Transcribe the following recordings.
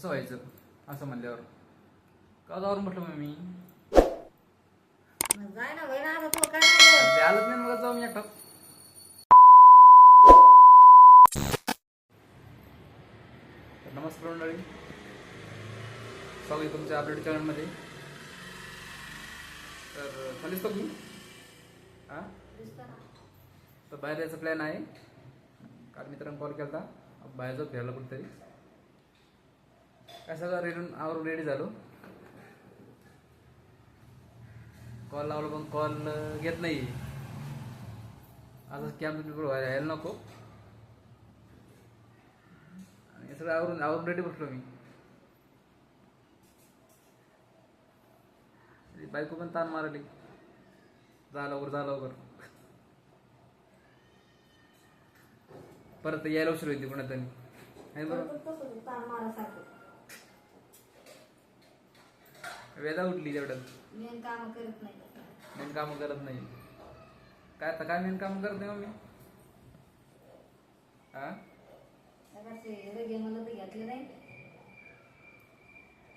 कसं व्हायचं. असं म्हणल्यावर. का जाऊन म्हटलं मग मी मग जाय ना बाई ना आता तू काय नाही ते आलंच नाही मग जाऊ मी एकटा. तर नमस्कार मंडळी. स्वागत आहे तुमच्या अपडेट चॅनलमध्ये तर खालीच तो? मी हां दिसतं ना. तर बाहेर जायचा प्लॅन आहे. काल मित्रांनी कॉल केला होता बाहेर जाऊ फिरायला कुठेतरी. काय सगळं रेडून आवर रेडी झालो. कॉल लावला पण कॉल घेत नाही असं कॅम्प यायला नको. आणि सगळं आवरून आवरून रेडी बसलो मी. बायको पण ताण मारली. जा लवकर जा लवकर. परत यायला उशीर होती पुण्यात आहे बरोबर परत तसंच ताण मारासारखं. वेदा उठली तेवढ्यात मेन कामं करत नाही. मेन कामं करत नाही. काय आता काय मेन काम करत नाही मम्मी? हा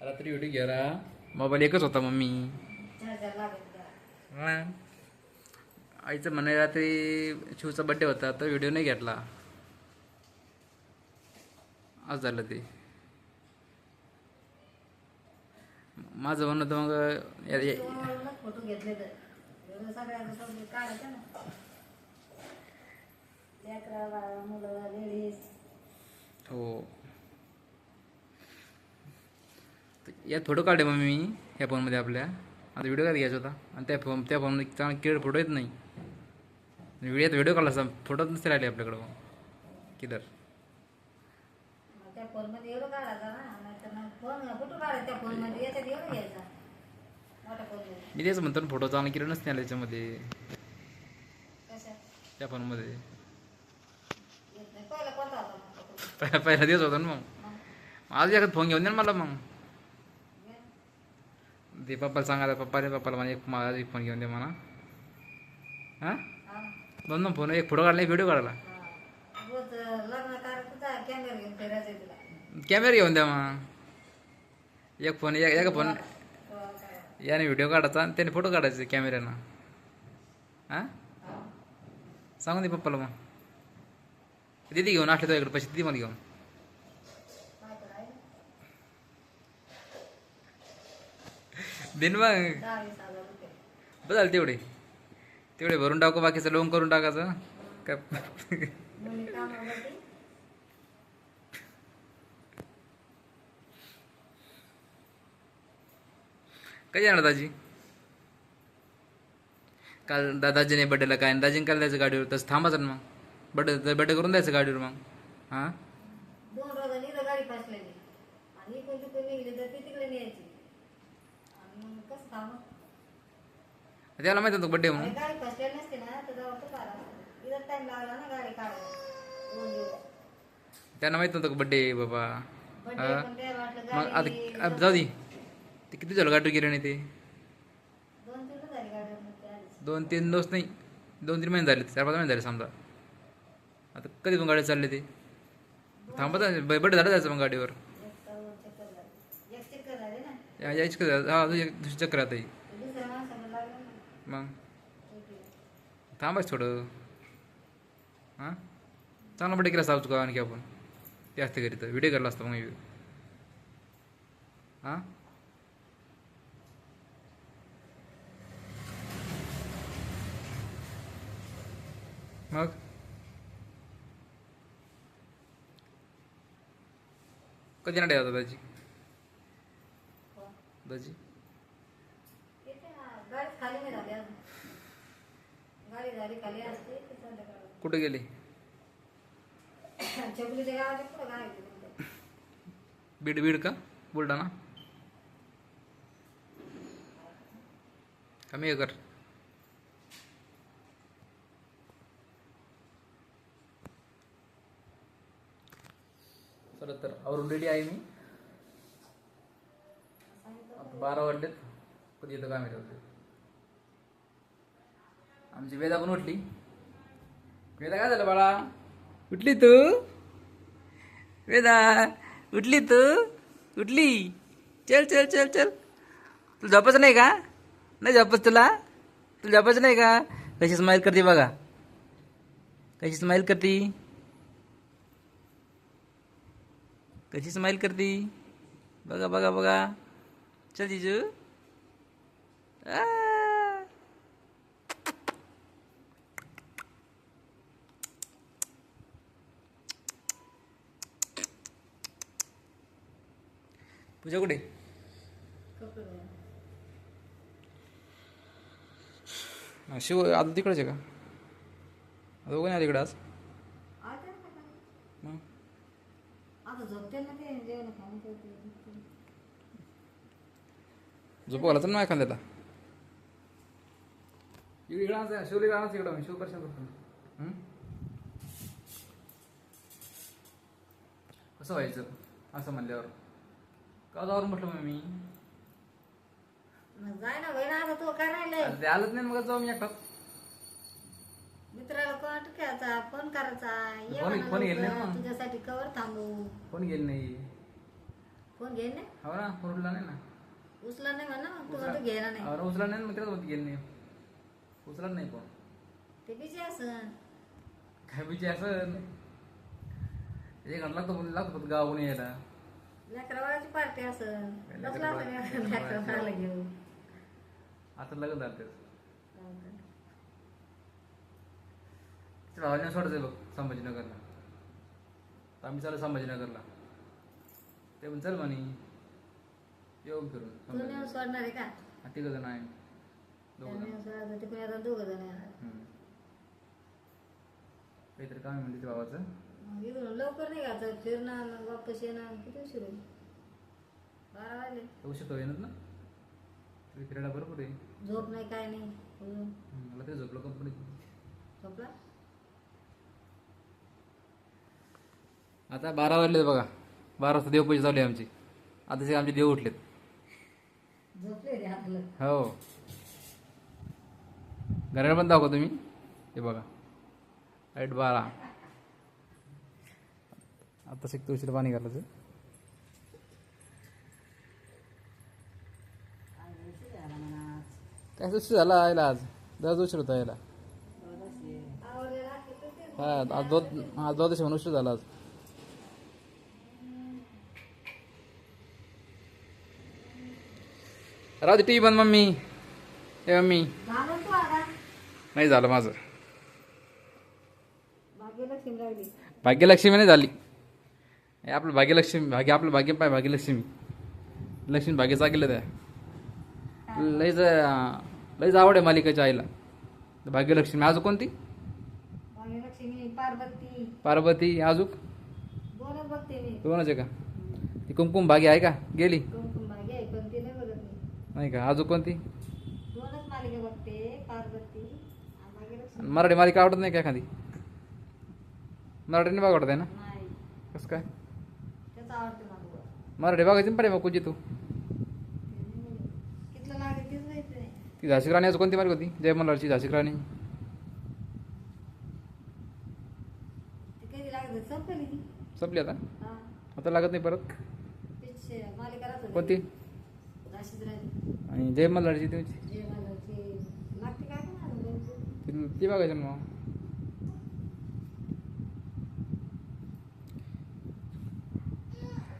रात्री व्हिडिओ घ्या रा मोबाईल एकच होता मम्मी. हा. आईचं म्हणे रात्री शिवचा बड्डे होता तर व्हिडिओ नाही घेतला. आज झालं ते. माझं म्हणणं तर मग या- या- हो. फोटो घेतले तर काढायचं ना हो. तर यात फोटो काढले मग मी ह्या फोनमध्ये आपल्या. आता व्हिडिओ काय घ्यायचा होता. आणि त्या फोन त्या फोनमध्ये चांगला क्लिअर फोटो येत नाही. व्हिडिओत व्हिडिओ काढला फोटो फोटोच नसते राहिले आपल्याकडं. मग किलर फोनमध्ये एवढं काढायचा ना नाहीतर मग फोन फोटो काढायचा त्या फोनमध्ये? याच्यात एवढं घ्यायचा. मोठ्या फोनमध्ये. मी तेच म्हणतो फोटो चांगला क्लिअर नसते आले त्याच्यामध्ये. त्या फोनमध्ये. येत नाही पहिला कोणता होता? मग तो photo? पहिला पहिला दिवस होता ना मग. मग? आज एखादा फोन घेऊन दे ना मला मग. घे. ते पप्पाला सांगायला पप्पाने पप्पाला मला एक मला एक फोन घेऊन दे म्हणा. हां? हा. दोन दोन फोन एक फोटो काढला एक व्हिडिओ काढला. हा. रोज लग्न कार्य तुझा कॅमेरा घेऊन फिरायचं तुला. कॅमेरा घेऊन द्या मग. एक फोन एक एका फोन याने व्हिडिओ काढायचा आणि त्याने फोटो काढायचे कॅमेऱ्यानं हां हा. सांगून दे पप्पाला मग. दिदी घेऊन असले इकडे पैसे दिदी मला घेऊन. दिन मग. बदल तेवढे. तेवढे भरून टाकू बाकीचं लोन करून टाकायचं. काय? कधी येणार दाजी? काल दादाजीने बड्डेला काय दाजीने काल द्यायचं गाडीवर? तसं थांबायचं ना मग. बड्डे बड्डे करून द्यायचं गाडीवर मग. हां? त्याला माहिती होतं बड्डे म्हणून? त्यांना माहीत नव्हतं बड्डे बाबा? मग आता जाऊ दे. ते किती झालं गाडी गेले नाही ते? दोन तीन झाली दोन दिवस नाही दोन तीन महिने झाले चार पाच महिने झाले समजा. आता कधी पण गाडी चालली ते? थांबत बड्डे झालं जायचं मग गाडीवर. एक तर चक्कर झाली एक चक्कर झाली ना? या- यायची का हा अजून एक दुसरी चक्कर आता ही. दुसऱ्या माणसाला लागलं ना? मग. थांबायचं थोडं. हां? चांगला बड्डे केला सावच का आणखी आपण. ते असते घरी तर. व्हिडिओ करला असता मग हां मग कधी ना होता दाजी हो. दाजी येते ना गाडी खाली नाही झाली अजून गाडी झाली खाली असते ते संध्याकाळी कुठे गेले. बीड बीड का? बुलढाणा? कमी कर. चला तर आवरून आहे मी. बारा वाटलेत कधी इथं काय ठेवते आमची वेदा पण उठली. वेदा काय झालं बाळा? उठली तू? वेदा उठली तू? उठली. चल चल चल चल. तुला झोपच नाही का? नाही झोपच तुला? तुला झोपच नाही का? कशी स्माईल करते बघा. कशी स्माईल करते? कशी स्माईल करते? बघा बघा बघा. चल जिजू. पूजा कुठे? शिव आता तिकडेच आहे का? दोघं नाही तिकडं आज आता नाही का? मग आता झोपते ना ते जेवण खाऊन ठेवते. झोपू घाला तर इकडे शिवली इकडं शिव करशाल करतो कसं व्हायचं? असं म्हणल्यावर. का जावर म्हटलं मग मी? मग जाय ना बहिणा आता तू काय राहिलंय? ते आलंच नाही मग जाऊ मी एकटाच. कोण ठेवायचा फोन करायचा ये फोन- म्हणा फोन लवकर, मग. तुझ्यासाठी कवर थांबू कोण गेलं नाही? फोन घे ना हो ना फोन उचला नाही ना? उचला नाही म्हणा मग तू म्हणतो घ्यायला नाही. अरे उचला नाही मग होती गेलं नाही. उचला नाही फोन ते बिजी असं काय बिचे असं एक घंटा लागतो लागतो गावाहून यायला. लेकरा बाळाची पार्टी असं लेकरं बसला लेकरा घेऊन. आता लग्न झालं त्याचं. त्याच्या भावाने सोडायचं बघ संभाजीनगरला. तर आम्ही चालू संभाजीनगरला. ते पण चल म्हणे येऊ फिरून. तू नेऊन सोडणार आहे का? तिघ जण आहे. दोघं जण. नेऊन सोडायचं तिकडे आता दोघं जण येणार. हम्म. काहीतरी काम आहे म्हणजे त्या भावाचं. मग इकडून लवकर नाही घ्यायचं फिरणं मग वापस येणं किती उशीर होईल? बारा वाजले. तर उशीर तो येणार ना. तरी फिरायला बरोबर आहे. झोप नाही काय नाही हम्म, मला ते झोपलं कंपनीत झोपला? आता बारा वाजले बघा. बारा वाजता देवपूजा चालू आहे आमची. आता ते आमचे देव उठलेत. हो. घराला पण दाखवा तुम्ही. हे बघा. लाइट बारा. आता शिकतो उशीर पाणी घालायचं. काय उशीर झाला यायला आज? दररोज उशीर होता यायला ते हा आज दोन आज द्वादशी म्हणून उशीर झाला आज. राहू दे टी बंद मम्मी. ए मम्मी. नाही झालं माझं. भाग्यलक्ष्मी नाही झाली. आपलं भाग्यलक्ष्मी भाग्य आपलं भाग्य पाय भाग्यलक्ष्मी. लक्ष्मी भाग्याचा गेलं त्या लईच लईच आवड आहे मालिकेच्या आईला. भाग्यलक्ष्मी आजू कोणती? पार्वती. पार्वती मी. दोनच आहे का? ती कुमकुम भाग्य आहे का? गेली कुमकुम भाग्य आहे पण ती नाही बघत मी नाही का? आजू कोणती? दोनच मालिका बघते पार्वती आणि भाग्यलक्ष्मी मराठी मालिका आवडत नाही का एखादी? मराठी नाही आवडत आहे ना? नाही. कसं काय? त्याच आवडते मला मराठी बघायची ना पाहिजे मग कुठची तू? कितलं लागेल तीच माहिती नाही. ती झाशी राणी आज कोणती मार्ग होती? जय मल्हारची झाशी राणी. ती कधी लागत संपली ती. संपली आता? हा. आता लागत नाही परत? तीच मालिका राहत होती. कोणती? राहिली. आणि जय मल्हारची तुमची. जे मला ते लागते काय का नाही ती ती बघायची ना मग.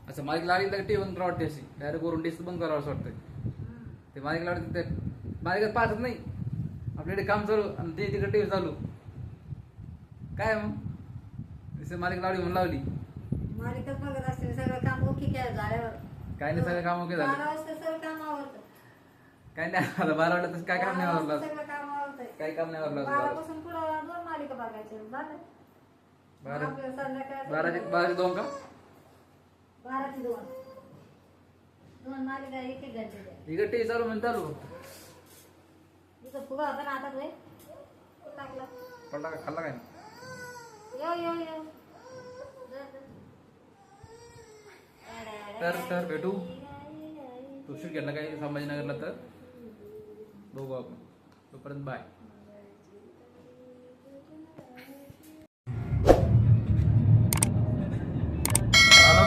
असं मालिक लागली तर टी बंद करावं वाटते अशी. डायरेक्ट वरून डिस्क बंद करावं असं वाटतंय. ते मालिक लागली ते मालिकात पाहतच नाही. आपल्याकडे काम चालू आणि ते तिकडे टी चालू. काय मग? मालिक लावली म्हणून लावली. मालिकाच बघत असते सगळं काम ओके काय झाल्यावर. काय नाही सगळं काम ओके झालं. बारा वाजता सगळं काम आवडतं काय नाही आता बारा तसं काय काम नाही सगळं काम आवडतंय काही काम नाही अजून बारा पुढं दोन मालिका बघायचे. झालं. बारा आपल्याला संध्याकाळचं बाराचे बाराचे दोन का? बाराची दोन. दोन मालिका एक एक घंटे इकडे टी चालू म्हणून चालू. फुगा होता ना आता तो. टाकला. पडला का खाल्ला काय? यो यो यो. तर तर भेटू. तू शूट काही संभाजीनगरला तर? बघू आपण. तोपर्यंत बाय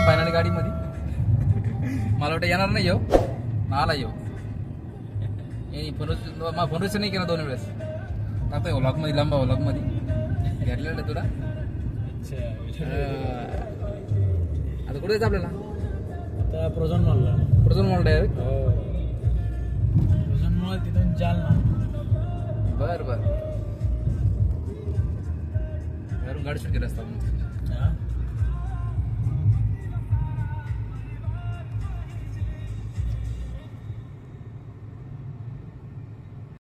फायनल गाडीमध्ये. मला वाटतं येणार नाही येऊ आला येऊ फोन फोन रिसिव्ह नाही केला दोन वेळेस. आता येऊ लॉकमध्ये लांबा व्लॉगमध्ये घेतलेलं तुला? आता कुठे जायचं आपल्याला? आता प्रोझन मॉलला प्रोझन मॉल डायरेक्ट हो. प्रोझन मॉल तिथून जाल ना. बर बर. घरून गाडी सुटकी रस्ता